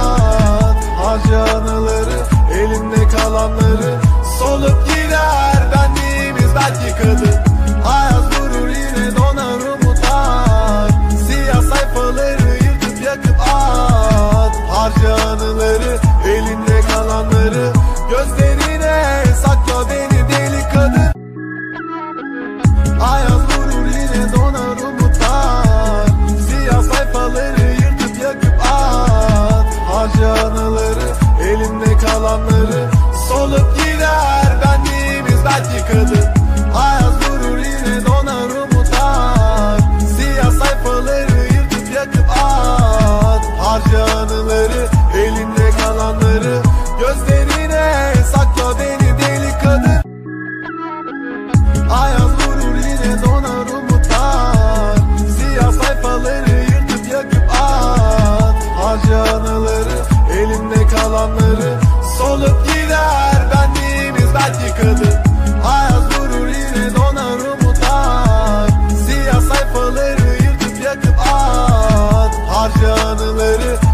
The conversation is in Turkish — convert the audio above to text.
hayat Harca anıları elimde kalanları Solup gider. Benliğimiz belki kadın Acı anıları Elimde kalanları Solup gider. Benliğimiz belki kadın Hayat durur yine donar umutlar. Siyah sayfaları yırtıp yakıp at. Harca anıları Elimde kalanları Gözlerine sak harcanıları